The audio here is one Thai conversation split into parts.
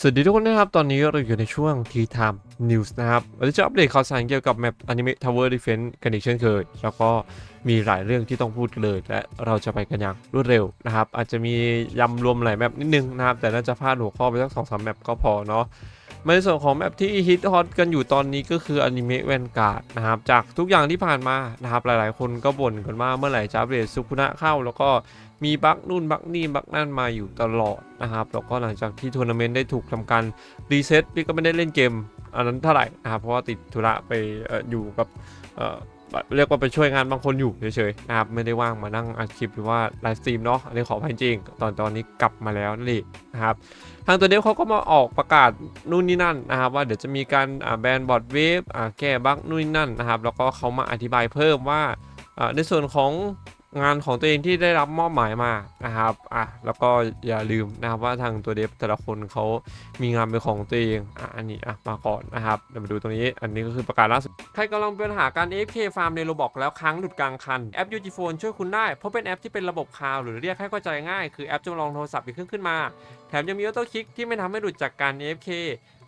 สวัสดีทุกคนนะครับ ตอนนี้เราอยู่ในช่วง t Time News นะครับวันนี้จะอัปเดตข่าวสารเกี่ยวกับแมป Anime Tower Defense กันอีกเช่นเคย แล้วก็มีหลายเรื่องที่ต้องพูดเลย และเราจะไปกันอย่างรวดเร็วนะครับ อาจจะมียำรวมหลายแมปนิดนึงนะครับ แต่น่าจะพลาดหัวข้อไปสักสองสามแมปก็พอเนาะในส่วนของแมปที่ฮิตฮอตกันอยู่ตอนนี้ก็คืออนิเมะแวนการ์ดนะครับ จากทุกอย่างที่ผ่านมานะครับ หลายๆ คนก็บ่นกันว่าเมื่อไหร่จะอัปเดตซุคุนะเข้า แล้วก็ มีบั๊กนู่นบั๊กนี่บั๊กนั่นมาอยู่ตลอดนะครับแล้วก็หลังจากที่ทัวร์นาเมนต์ได้ถูกทำการรีเซ็ตพี่ก็ไม่ได้เล่นเกมอันนั้นเท่าไหร่นะครับเพราะว่าติดธุระไปออยู่กับเรียกว่าไปช่วยงานบางคนอยู่เฉยๆนะครับไม่ได้ว่างมานั่งอัดคลิปหรือว่าไลฟ์สตรีมเนาะอันนี้ขออภัยจริง ตอนตอนนี้กลับมาแล้วนั่นะครับทางตัวเดฟเขาก็มาออกประกาศนู่นนี่นั่นนะครับว่าเดี๋ยวจะมีการแบนบอร์ดเวฟแก้บั๊กนู่นนี่นั่นนะครับแล้วก็เขามาอธิบายเพิ่มว่าในส่วนของ งานของตัวเองที่ได้รับมอบหมายมานะครับอะแล้วก็อย่าลืมนะครับว่าทางตัวเดฟแต่ละคนเขามีงานเป็นของตัวเองอะอันนี้อะมาก่อนนะครับเดี๋ยวมาดูตรงนี้ อันนี้ก็คือประกาศล่าสุดใครกำลังมีปัญหาการ AFK ฟาร์มในโรบอกแล้วค้างหลุดกลางคันแอป UG Phone ช่วยคุณได้เพราะเป็นแอปที่เป็นระบบคลาวหรือเรียกให้เข้าใจง่าย คือแอปจำลองโทรศัพท์อีกเครื่องขึ้นมาแถมยังมีออโต้คลิกที่ไม่ทำให้หลุดจากการ AFK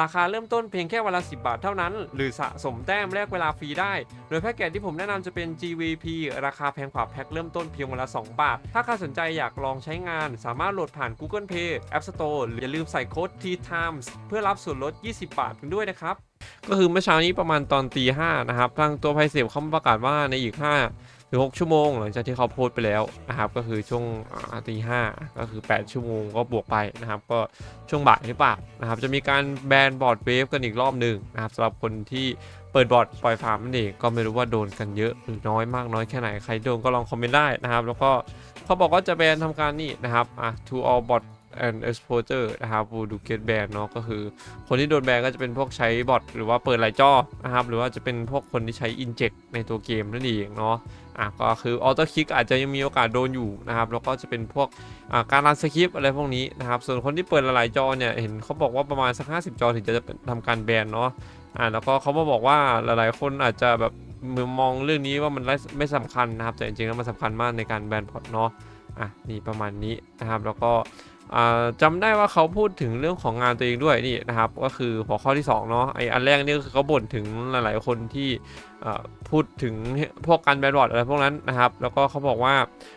ราคาเริ่มต้นเพียงแค่วันละ 10 บาทเท่านั้น หรือสะสมแต้มแลกเวลาฟรีได้ โดยแพ็กเกจที่ผมแนะนำจะเป็น GVP ราคาแพงกว่าแพ็คเริ่มต้นเพียงวันละ 2 บาท ถ้าใครสนใจอยากลองใช้งาน สามารถโหลดผ่าน Google Play App Store หรืออย่าลืมใส่โค้ด T Times เพื่อรับส่วนลด 20 บาทกันด้วยนะครับก็คือเมื่อเช้านี้ประมาณตอนตีห้านะครับ ทางตัวไพเซฟเขาประกาศว่าในอีก 5 ถึง6ชั่วโมง หลังจากที่เขาโพสต์ไปแล้วนะครับ ก็คือช่วงตีห้าก็คือ 8 ชั่วโมงก็บวกไปนะครับ ก็ช่วงบ่ายหรือเปล่านะครับ จะมีการแบนบอร์ดเวฟกันอีกรอบหนึ่งนะครับสำหรับคนที่เปิดบอร์ดปล่อยฟาร์มนั่นเองก็ไม่รู้ว่าโดนกันเยอะหรือน้อยมากน้อยแค่ไหนใครโดนก็ลองคอมเมนต์ได้นะครับ แล้วก็เขาบอกว่าจะแบนทำการนี่นะครับอะ to all bot and exposure นะครับ will do get ban เนาะก็คือ คนที่โดนแบนก็จะเป็นพวกใช้บอทหรือว่าเปิดหลายจอนะครับ หรือว่าจะเป็นพวกคนที่ใช้ inject ในตัวเกมนั่นเองเนาะอะก็คือออโต้คลิกอาจจะยังมีโอกาสโดนอยู่นะครับ แล้วก็จะเป็นพวกการรันสคริปอะไรพวกนี้นะครับ ส่วนคนที่เปิดหลายจอเนี่ย เห็นเขาบอกว่าประมาณสัก 50 จอถึงจะทำการแบนเนาะอ่าแล้วก็เขามาบอกว่าหลายๆ คนอาจจะแบบมองเรื่องนี้ว่ามันไม่สำคัญนะครับ แต่จริงๆแล้วมันสำคัญมากในการแบนพอร์ตเนาะอะนี่ประมาณนี้นะครับแล้วก็ จำจำได้ว่าเขาพูดถึงเรื่องของงานตัวเองด้วยนี่นะครับ ก็คือหัวข้อที่2เนาะไออันแรกนี่คือเขาบ่นถึงหลาย ๆ คนที่พูดถึงพวกการแบดบอร์ดอะไรพวกนั้นนะครับ แล้วก็เขาบอกว่า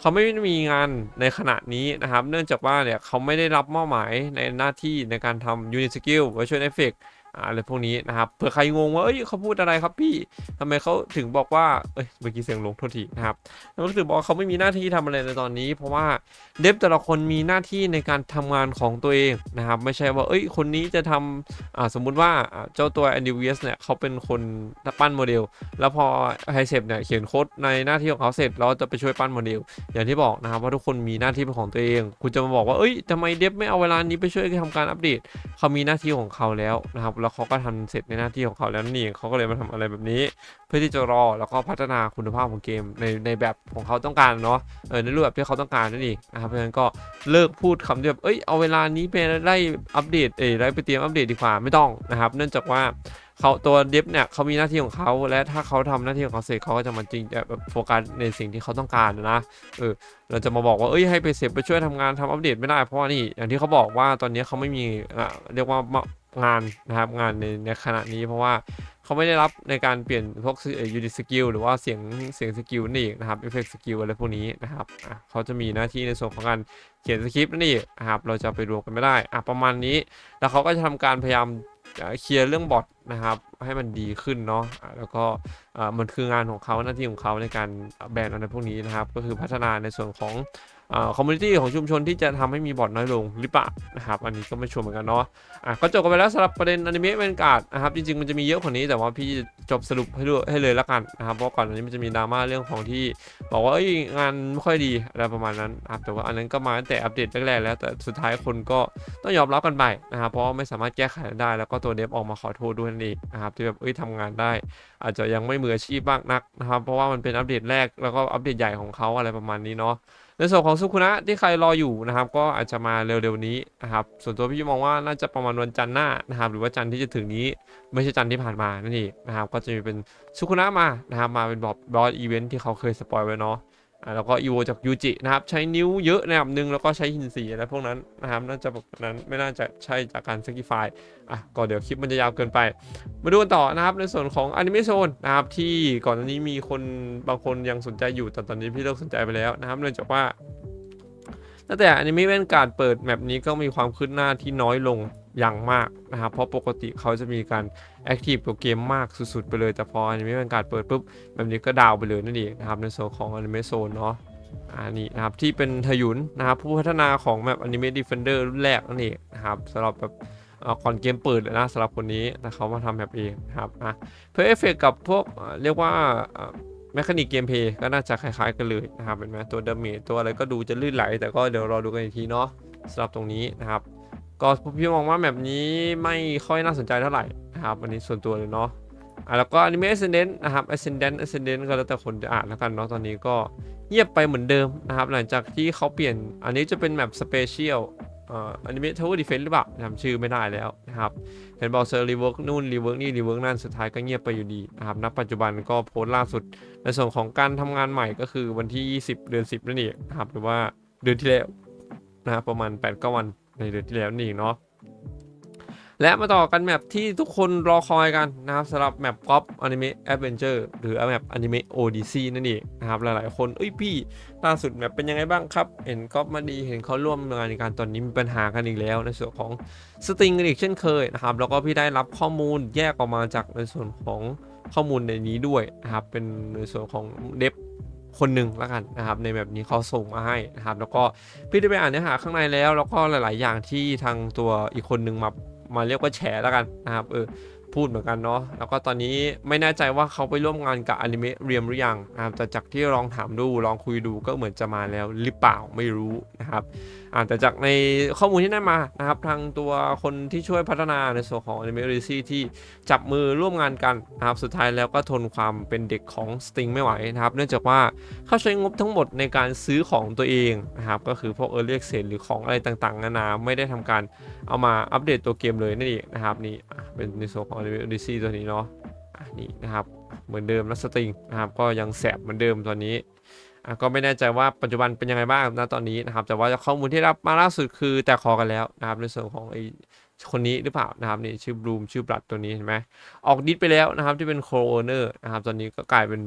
เขาไม่มีงานในขณะนี้นะครับ เนื่องจากว่าเนี่ยเขาไม่ได้รับมอบหมายในหน้าที่ในการทำ Unit Skill Virtual Effect อะไรพวกนี้นะครับเผื่อใครงงว่าเอ้ยเขาพูดอะไรครับพี่ทำไมเขาถึงบอกว่าเอ้ยเมื่อกี้เสียงลงโทษทีนะครับแล้วก็ถึงบอกว่าเขาไม่มีหน้าที่ทำอะไรในตอนนี้ เพราะว่าเดฟแต่ละคนมีหน้าที่ในการทำงานของตัวเองนะครับไม่ใช่ว่าเอ้ยคนนี้จะทำอ่าสมมุติว่าเจ้าตัว a n d y w s เนี่ยเขาเป็นคนปั้นโมเดล แล้วพอไฮเซปเนี่ยเขียนโค้ดในหน้าที่ของเขาเสร็จแล้วจะไปช่วยปั้นโมเดล อย่างที่บอกนะครับว่าทุกคนมีหน้าที่เป็นของตัวเอง คุณจะมาบอกว่าเอ้ยทำไมเดฟไม่เอาเวลานี้ไปช่วยทำการอัปเดตเขามีหน้าที่ของเขาแล้วนะครับแล้วเขาก็ทำเสร็จในหน้าที่ของเขาแล้วนั่เองเขาก็เลยมาทำอะไรแบบนี้ เพื่อที่จะรอแล้วก็พัฒนาคุณภาพของเกมในในแบบของเขาต้องการเนาะเออในรูปแบบที่เขาต้องการนั่นเองนะครับเพราะฉะนั้นก็เลิกพูดคำที่แบบเอ้ยเอาเวลานี้ไปไล่อัปเดตเอ้ยไล่ไปเตรียมอัปเดตดีกว่าไม่ต้องนะครับ เนื่องจากว่าเขาตัวเดฟเนี่ยเขามีหน้าที่ของเขาและถ้าเขาทำหน้าที่ของเขาเสร็จเขาก็จะมาจริงจะแบบโฟกัสในสิ่งที่เขาต้องการนะเออเราจะมาบอกว่าเอ้ยให้ไปเสร็จไปช่วยทำงานทำอัปเดตไม่ได้เพราะว่านี่อย่างที่เขาบอกว่าตอนนี้เขาไม่มีอะเรียกว่า งานนะครับงานในในขณะนี้เพราะว่าเขาไม่ได้รับในการเปลี่ยนพวกยูนิตสกิลหรือว่าเสียงเสียงสกิลนี่นะครับเอฟเฟกต์สกิลอะไรพวกนี้นะครับเขาจะมีหน้าที่ในส่วนของการเขียนสคริปต์นี่นะครับเราจะไปรวมกันไม่ได้อะประมาณนี้ แล้วเขาก็จะทำการพยายามเอ่อเคลียร์เรื่องบอท นะครับ ให้มันดีขึ้นเนาะแล้วก็มันคืองานของเขาหน้าที่ของเขาในการแบนอะไรพวกนี้นะครับ ก็คือพัฒนาในส่วนของคอมมูนิตี้ของชุมชนที่จะทำให้มีบอทน้อยลงหรือเปล่านะครับ อันนี้ก็ไม่ชัวร์เหมือนกันเนาะอะก็จบกันไปแล้วสำหรับประเด็นอนิเมะเวนการ์ดนะครับ จริงๆมันจะมีเยอะกว่านี้แต่ว่าพี่จบสรุปให้ด้วยให้เลยละกันนะครับ เพราะก่อนอันนี้มันจะมีดราม่าเรื่องของที่ บอกว่าเอ้ยงานไม่ค่อยดีอะไรประมาณนั้นนะครับแต่ว่าอันนั้นก็มาตั้งแต่อัปเดตแรกๆแล้ว แต่สุดท้ายคนก็ต้องยอมรับกันไปนะครับเพราะไม่สามารถแก้ไขได้ แล้วก็ตัวเดฟออกมาขอโทษด้วยองนะครับที่แบบเอ้ยทำงานได้ อาจจะยังไม่มืออาชีพมากนักนะครับ เพราะว่ามันเป็นอัปเดตแรกแล้วก็อัปเดตใหญ่ของเขาอะไรประมาณนี้เนาะในส่วนของซุคุนะที่ใครรออยู่นะครับ ก็อาจจะมาเร็วๆนี้นะครับส่วนตัวพี่มองว่าน่าจะประมาณวันจันทร์หน้านะครับ หรือว่าจันทร์ที่จะถึงนี้ ไม่ใช่จันทร์ที่ผ่านมานั่นเองนะครับ ก็จะมีเป็นซุคุนะมานะครับมาเป็นบอบบอสอีเวนท์ที่เขาเคยสปอยไว้เนาะ อ่าแล้วก็อีโวจากยูจินะครับ ใช้นิ้วเยอะในระดับหนึ่งแล้วก็ใช้หินสีอะไรพวกนั้นนะครับน่าจะแบบนั้นไม่น่าจะใช่จากการสกิฟายอะก็เดี๋ยวคลิปมันจะยาวเกินไป มาดูกันต่อนะครับ ในส่วนของอนิเมะโซนนะครับ ที่ก่อนหน้านี้มีคนบางคนยังสนใจอยู่แต่ตอนนี้พี่เลิกสนใจไปแล้วนะครับเนื่องจากว่าตั้งแต่อนิเมะเวนการเปิดแมปนี้ก็มีความคืบหน้าที่น้อยลง ย่างมากนะครับเพราะปกติเขาจะมีการแอคทีฟกับเกมมากสุดๆไปเลย แต่พออนิเมะเวนการเปิดปุ๊บแบบนี้ก็ดาวไปเลยนั่นเองนะครับในส่วนของอนิเมะโซนเนาะอันนี้นะครับที่เป็นทยุนนะครับผู้พัฒนาของแมปอนิเมะดิฟเฟนเดอร์รุ่นแรกนั่นเองนะครับสำหรับแบบก่อนเกมเปิดเลยนะสำหรับคนนี้แต่เขามาทำแบบเองนะครับอะเพื่อเอฟเฟกกับพวกเอ่อเรียกว่าแมคานิกเกมเพย์ก็น่าจะคล้าย ๆ กันเลยนะครับเป็นไหมตัวดาเมจตัวอะไรก็ดูจะลื่นไหล แต่ก็เดี๋ยวรอดูกันอีกทีเนาะสำหรับตรงนี้นะครับ ก็พี่มองว่าแบบนี้ไม่ค่อยน่าสนใจเท่าไหร่นะครับอันนี้ส่วนตัวเลยเนาะอะแล้วก็อนิเมะ Ascendant นะครับ Ascendant Ascendant ก็แล้วแต่คนจะอ่านแล้วกันเนาะตอนนี้ก็เงียบไปเหมือนเดิมนะครับ หลังจากที่เขาเปลี่ยนอันนี้จะเป็นแบบสเปเชียลอ่ออนิเมะทาวเวอร์ดีเฟนหรือเปล่าจำชื่อไม่ได้แล้วนะครับเห็นบอกเซอร์รีเวิร์กนู่นรีเวิร์กนี่รีเวิร์กนั่นสุดท้ายก็เงียบไปอยู่ดีนะครับณปัจจุบันก็โพสต์ล่าสุด ในส่วนของการทำงานใหม่ก็คือวันที่ 20 เดือน 10 นั่นเองนะครับหรือว่าเดือนที่แล้วนะครับประมาณ8-9วัน ในเดือนที่แล้วนี่เองเนาะและมาต่อกันแมปที่ทุกคนรอคอยกันนะครับสำหรับแมปก๊อปอนิเมะแอดเวนเจอร์หรือแมปอนิเมะโอดิซีนั่นเองนะครับหลายๆ คนเอ้ยพี่ล่าสุดแมปเป็นยังไงบ้างครับ เห็นก๊อปมาดีเห็นเขาร่วมงานในการตอนนี้มีปัญหากันอีกแล้ว ในส่วนของสตริงกันอีกเช่นเคยนะครับแล้วก็พี่ได้รับข้อมูลแยกออกมาจากในส่วนของข้อมูลในนี้ด้วยนะครับเป็นในส่วนของเดฟ คนหนึ่งแล้วกันนะครับในแบบนี้เขาส่งมาให้นะครับ แล้วก็พี่ได้ไปอ่านเนื้อหาข้างในแล้ว แล้วก็หลาย ๆ อย่างที่ทางตัวอีกคนหนึ่งมามาเรียกว่าแฉแล้วกันนะครับเออ พูดเหมือนกันเนาะแล้วก็ตอนนี้ไม่แน่ใจว่าเขาไปร่วมงานกับอนิเมะเรียมหรือยังนะครับแต่จากที่ลองถามดูลองคุยดูก็เหมือนจะมาแล้วหรือเปล่าไม่รู้นะครับแต่จากในข้อมูลที่ได้มานะครับทางตัวคนที่ช่วยพัฒนาในส่วนของ Anime r e c ที่จับมือร่วมงานกันนะครับสุดท้ายแล้วก็ทนความเป็นเด็กของ Sting ไม่ไหวนะครับเนื่องจากว่าเขาใช้งบทั้งหมดในการซื้อของตัวเองนะครับก็คือพวก Early Access หรือของอะไรต่างๆนานาไม่ได้ทำการเอามาอัปเดตตัวเกมเลยนั่นเองนะครับนี่ เป็นในส่วนของ Anime r e c ตัวนี้เนาะอันนี้นะครับเหมือนเดิมนะสติงนะครับก็ยังแสบเหมือนเดิมตอนนี้ก็ไม่แน่ใจว่าปัจจุบันเป็นยังไงบ้างนะตอนนี้นะครับ แต่ว่าข้อมูลที่รับมาล่าสุดคือแตกคอกันแล้วนะครับในส่วนของไอ้คนนี้หรือเปล่านะครับนี่ชื่อบลูมชื่อบลัดตัวนี้เห็นไหมออกดิสไปแล้วนะครับที่เป็นโคโอเนอร์นะครับตอนนี้ก็กลายเป็น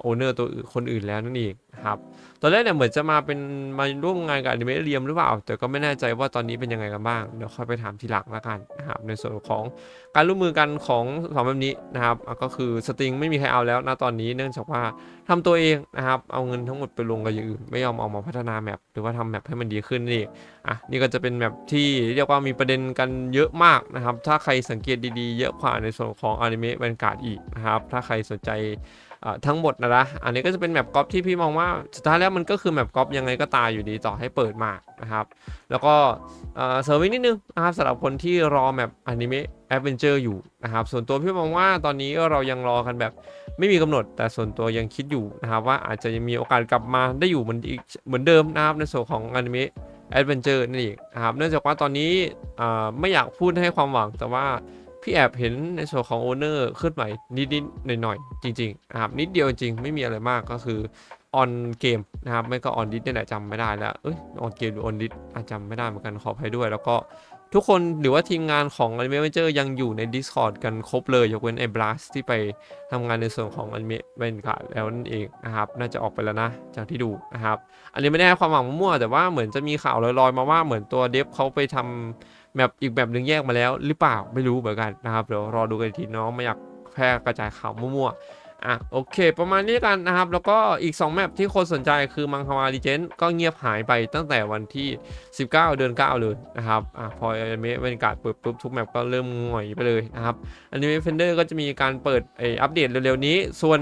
โอเนอร์ตัวอื่นคนอื่นแล้วนั่นเองครับตอนแรกเนี่ยเหมือนจะมาเป็นมาร่วมงานกับอนิเมะเรียมหรือเปล่า แต่ก็ไม่แน่ใจว่าตอนนี้เป็นยังไงกันบ้างเดี๋ยวค่อยไปถามทีหลังล้วกันนะครับในส่วนของการร่วมมือกันของสองแบบนี้นะครับก็คือสตริงไม่มีใครเอาแล้วนะตอนนี้เนื่องจากว่าทำตัวเองนะครับเอาเงินทั้งหมดไปลงกับอย่างอื่นไม่ยอมเอามาพัฒนาแมปหรือว่าทำแมปให้มันดีขึ้นนี่อะนี่ก็จะเป็นแมปที่เรียกว่ามีประเด็นกันเยอะมากนะครับถ้าใครสังเกตดีๆ เยอะกว่าในส่วนของอนิเมะแวนการ์ดอีกนะครับถ้าใครสนใจ ทั้งหมดนะนะอันนี้ก็จะเป็นแมปกอล์ฟที่พี่มองว่าสุดท้ายแล้วมันก็คือแมปกอล์ฟยังไงก็ตายอยู่ดีต่อให้เปิดมานะครับ แล้วก็เอ่อเสริมอีกนิดนึงนะครับสำหรับคนที่รอแมปอนิเมะแอดเวนเจอร์อยู่นะครับ ส่วนตัวพี่มองว่าตอนนี้เรายังรอกันแบบไม่มีกำหนด แต่ส่วนตัวยังคิดอยู่นะครับว่าอาจจะยังมีโอกาสกลับมาได้อยู่เหมือนอีกเหมือนเดิมนะครับในส่วนของอนิเมะแอดเวนเจอร์นั่นเองนะครับเนื่องจากว่าตอนนี้ไม่อยากพูดให้ความหวังแต่ว่า พี่แอบเห็นในส่วนของโอเนอร์ขึ้นใหม่นิดๆหน่อยๆ จริงๆนะครับนิดเดียวจริงไม่มีอะไรมากก็คือออนเกมนะครับไม่ก็ออนดิสเนี่แหละจำไม่ได้แล้วเอ้ยออนเกมหรือออนดิสอาจจำไม่ได้เหมือนกันขออภัยด้วย แล้วก็ทุกคนหรือว่าทีมงานของ Anime Manager ยังอยู่ใน Discord กันครบเลย ยกเว้นไอ้ Blast ที่ไปทำงานในส่วนของ Anime b a n k a แล้วนั่นเองนะครับน่าจะออกไปแล้วนะ จากที่ดูนะครับ อันนี้ไม่ได้ความหวังมั่วแต่ว่าเหมือนจะมีข่าวลอยๆ มาว่าเหมือนตัวเดฟเขาไปทำ แมปอีกแบบหนึ่งแยกมาแล้วหรือเปล่าไม่รู้เหมือนกันนะครับเดี๋ยวรอดูกันทีน้องไม่อยากแพร่กระจายข่าวมั่วๆอะโอเค ประมาณนี้กันนะครับ แล้วก็อีก 2 แมปที่คนสนใจคือมังควารีเจนก็เงียบหายไปตั้งแต่วันที่ 19 เดือน 9 เลยนะครับอะพออนิเมะบรรยากาศเปิดปุ๊บทุกแมปก็เริ่มหงอยไปเลยนะครับอนิเมะเฟนเดอร์ก็จะมีการเปิดไออัปเดตเร็วๆนี้ ส่วน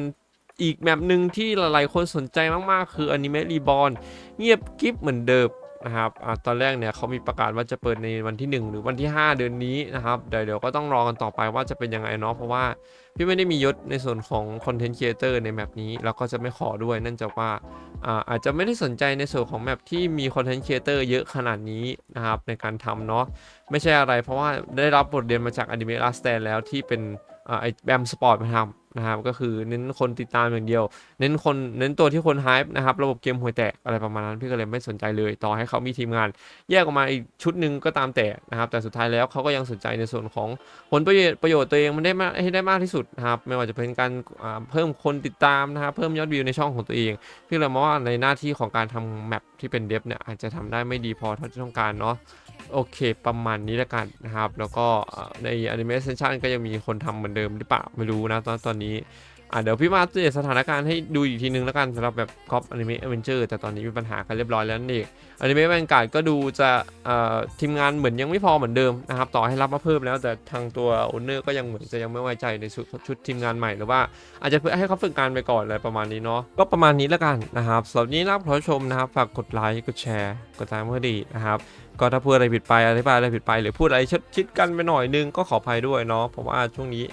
อีกแมปหนึ่งที่หลายๆคนสนใจมากๆ คืออนิเมะรีบอ n เงียบกิฟเหมือนเดิม นะครับอตอนแรกเนี่ยเขามีประกาศว่าจะเปิดในวันที่ 1 หรือวันที่ 5 เดือนนี้นะครับเดี๋ยวเดี๋ยวก็ต้องรอกันต่อไปว่าจะเป็นยังไงเนาะเพราะว่าพี่ไม่ได้มียศในส่วนของคอนเทนต์ครีเอเตอร์ในแมปนี้ แล้วก็จะไม่ขอด้วยนื่องจากว่าอาอาจจะไม่ได้สนใจในส่วนของแมปที่มีคอนเทนต์ครีเอเตอร์เยอะขนาดนี้นะครับในการทำเนาะไม่ใช่อะไรเพราะว่าได้รับบทเรียนมาจากอนิเมะลาสแตนแล้วที่เป็นไอแบมสปอร์ตมาทำ นะครับก็คือเน้นคนติดตามอย่างเดียว เน้นคนเน้นตัวที่คนไฮป์นะครับระบบเกมห่วยแตกอะไรประมาณนั้นพี่ก็เลยไม่สนใจเลย ต่อให้เขามีทีมงาน แยกออกมาอีกชุดหนึ่งก็ตามแต่นะครับแต่สุดท้ายแล้วเขาก็ยังสนใจในส่วนของผลประโยชน์ประโยชน์ตัวเองมันได้มากให้ได้มากที่สุดนะครับไม่ว่าจะเป็นการเพิ่มคนติดตามนะครับเพิ่มยอดวิวในช่องของตัวเองพี่เลยมองว่าในหน้าที่ของการทำแมปที่เป็นเดฟเนี่ยอาจจะทำได้ไม่ดีพอเท่าที่ต้องการเนาะ โอเคประมาณนี้แล้วกันนะครับ แล้วก็ในอใน Animation ก็ยังมีคนทำเหมือนเดิมหรือเปล่า ไม่รู้นะตอนตอนนี้ อะเดี๋ยวพี่มาอัปเดตสถานการณ์ให้ดูอีกทีนึงแล้วกันสำหรับแบบคอปอนิเมะเอเวนเจอร์แต่ตอนนี้มีปัญหากันเรียบร้อยแล้วนั่นเองอนิเมะแวนการ์ดก็ดูจะทีมงานเหมือนยังไม่พอเหมือนเดิมนะครับต่อให้รับมาเพิ่มแล้วแต่ทางตัวโอนเนอร์ก็ยังเหมือนจะยังไม่ไว้ใจในชุดชุดทีมงานใหม่หรือว่า อาจจะเพื่อให้เขาฝึกงานไปก่อนอะไรประมาณนี้เนาะก็ประมาณนี้แล้วกันนะครับสำหรับนี้รับขอชมนะครับฝากกดไลค์กดแชร์กดตามเพื่อดีนะครับก็ถ้าพูดอะไรผิดไปอธิบายอะไรผิดไป หรือพูดอะไรชิดชิดกันไปหน่อยนึงก็ขออภัยด้วยเนาะเพราะว่าช่วงนี้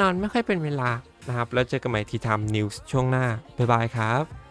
นอนไม่ค่อยเป็นเวลา นะครับ แล้วเจอกันใหม่ที่ทำนิวส์ช่วงหน้า บ๊ายบายครับ